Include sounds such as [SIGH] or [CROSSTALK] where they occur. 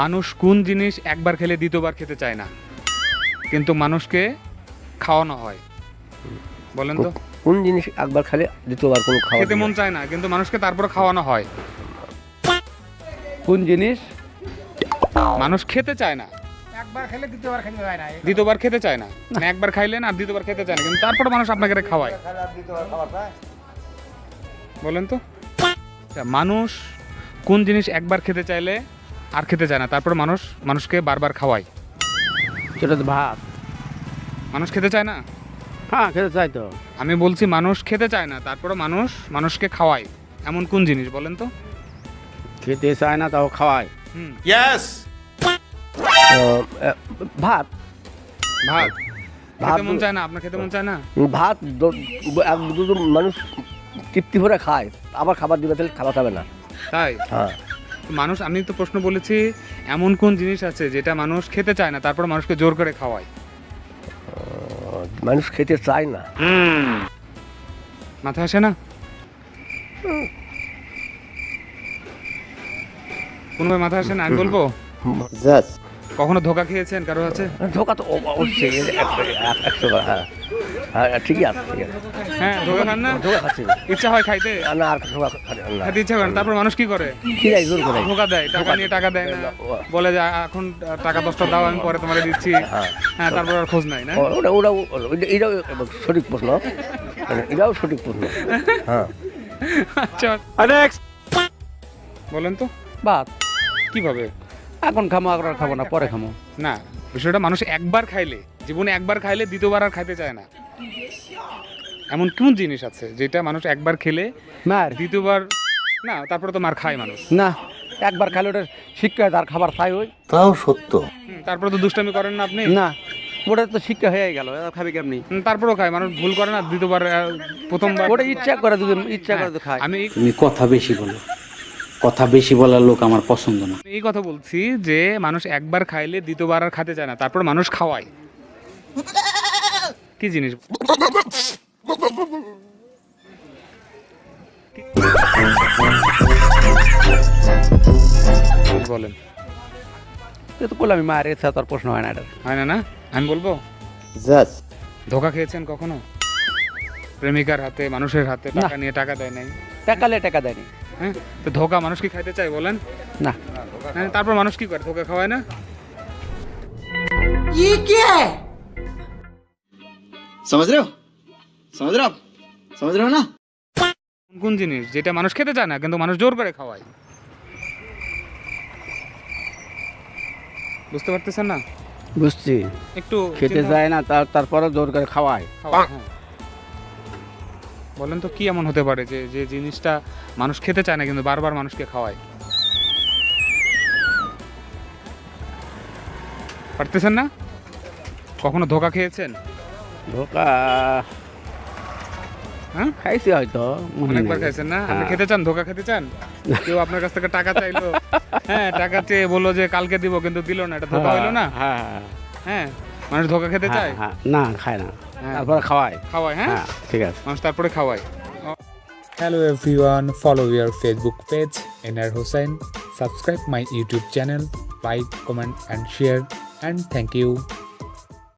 মানুষ কোন জিনিস একবার খেলে দ্বিতীয়বার খেতে চায় না। কিন্তু মানুষকে খাওয়ানো হয়। বলেন তো। কোন জিনিস একবার খেলে দ্বিতীয়বার কোনো খাওয়া খেতে মন চায় না কিন্তু মানুষকে তারপর খাওয়ানো হয়। কোন জিনিস মানুষ খেতে চায় না। একবার খেলে দ্বিতীয়বার খেতে হয় না। দ্বিতীয়বার খেতে চায় না। মানে একবার খাইলেন আর দ্বিতীয়বার খেতে চায় না কিন্তু তারপর মানুষ আপনাকে খাওয়ায়। বলেন তো। আচ্ছা, মানুষ কোন জিনিস একবার খেতে চাইলে আর খেতে চায় না। তারপর মানুষ মানুষকে বারবার খাওয়ায়। সেটা তো ভাত। মানুষ খেতে চায় না? হ্যাঁ খেতে চাই তো। আমি বলছি মানুষ খেতে চায় না তারপরে মানুষ মানুষকে খাওয়ায়। এমন কোন জিনিস বলেন তো? খেতে চায় না তাও খাওয়ায়। হুম। আহ, ভাত। ভাত? ভাত খেতে মন চায় না? আপনার খেতে মন চায় না? ভাত দুটো মানুষ তৃপ্তি ভরে খায়। আবার খাবার দিবে তাহলে খাওয়া যাবে না। তাই? হ্যাঁ। মানুষ আমি তো প্রশ্ন বলেছি এমন কোন জিনিস আছে যেটা মানুষ খেতে চায় না তারপর মানুষকে জোর করে খাওয়ায়? মানুষ খেতে চায় না। মাথায় আসে না? কোনো মাথায় আসে না? আমি বলব? কখনো ধোকা খেয়েছেন কারও আছে ধোকা তো অবশ্যই একশো বার, হ্যাঁ হ্যাঁ ঠিকই আছে ঠিক আছে। হ্যাঁ ধোকা খান না? ধোকা খাচ্ছি। ইচ্ছা হয় খাইতে? আর না আর ধোকা খাইতে ইচ্ছা করে তারপর মানুষ কি করে? খিদাই জোর করে? ধোকা দেয় টাকা নিয়ে টাকা দেয় না। বলে যে এখন টাকা দশটা দাও আমি পরে তোমার দিচ্ছি। হ্যাঁ তারপর আর খোঁজ নাই না? ওটা ওটা- এটাও সঠিক প্রশ্ন। মানে এটাও সঠিক প্রশ্ন। হ্যাঁ। আচ্ছা। বলেন তো। ভাত কীভাবে? এখন খামো এখন খাব না পরে খামো। না বিষয়টা মানুষ একবার খাইলে জীবনে একবার খাইলে দ্বিতীয়বার আর খাইতে চায় না। এমন কোন জিনিস আছে যেটা মানুষ একবার খেলে মার। দ্বিতীয়বার? না তারপরে তো মার খায় মানুষ। না একবার খাইলে ওটা শিক্ষা তার খাবার খাই ওই হুম, তারপরে তো দুষ্টামি করেন না আপনি? না ওটা তো শিক্ষা হয়ে গেল খাবি কেমনি? হুম, তারপরেও খায় মানুষ ভুল করে না দ্বিতীয়বার আহ, প্রথমবার? ওটা ইচ্ছা করে যদি ইচ্ছা করে তো খায়। আমি তুমি কথা বেশি বলো। কথা বেশি বলার লোক আমার পছন্দ না। এই কথা বলছি যে মানুষ একবার খাইলে দ্বিতীয়বার আর খেতে চায় না তারপর মানুষ খাওয়ায়। কি জিনিস? বলেন? এ তো মায়ের এসে তার প্রশ্ন হয় না এটা। হয় না না? আমি বলব? ধোকা খেয়েছেন কখনো? প্রেমিকার হাতে মানুষের হাতে টাকা নিয়ে টাকা দেয় নাই। টাকালে টাকা দেয়নি হ্যাঁ? তো ধোকা মানুষ কি খাইতে চায় বলেন? না। হ্যাঁ তারপর মানুষ কি করে? ধোকা খাওয়ায় না? समझ रहे हो समझ रहे हो आप समझ रहे हो ना কোন কোন জিনিস যেটা মানুষ খেতে চায় না কিন্তু মানুষ জোর করে খাওয়ায় বুঝতে পারতেছেন না বুঝছি একটু খেতে চিন্তা- যায় না তার তারপরে জোর করে খাওয়ায় খাওয়ায়, হ্যাঁ। বলেন তো কি এমন হতে পারে যে যে জিনিসটা মানুষ খেতে চায় না কিন্তু বারবার মানুষকে খাওয়ায় পারতেছেন না কখনো ধোকা খেয়েছেন ধোকা হ্যাঁ? খাইছি হয়তো অনেকবার খাইছেন না? আপনি। খেতে চান? ধোকা খেতে চান? [LAUGHS] কেউ আপনার কাছ থেকে টাকা চাইলো? টাকা চেয়ে বলল যে কালকে দিব কিন্তু দিল না এটা ধোকা হইল না? মানুষ ধোকা খেতে চায়? না খায় না। তারপরে খাওয়ায়। খাওয়ায় ঠিক আছে। মানুষ তারপরে খাওয়ায়। Enar Hussain, subscribe my YouTube channel, like, comment and share and thank you.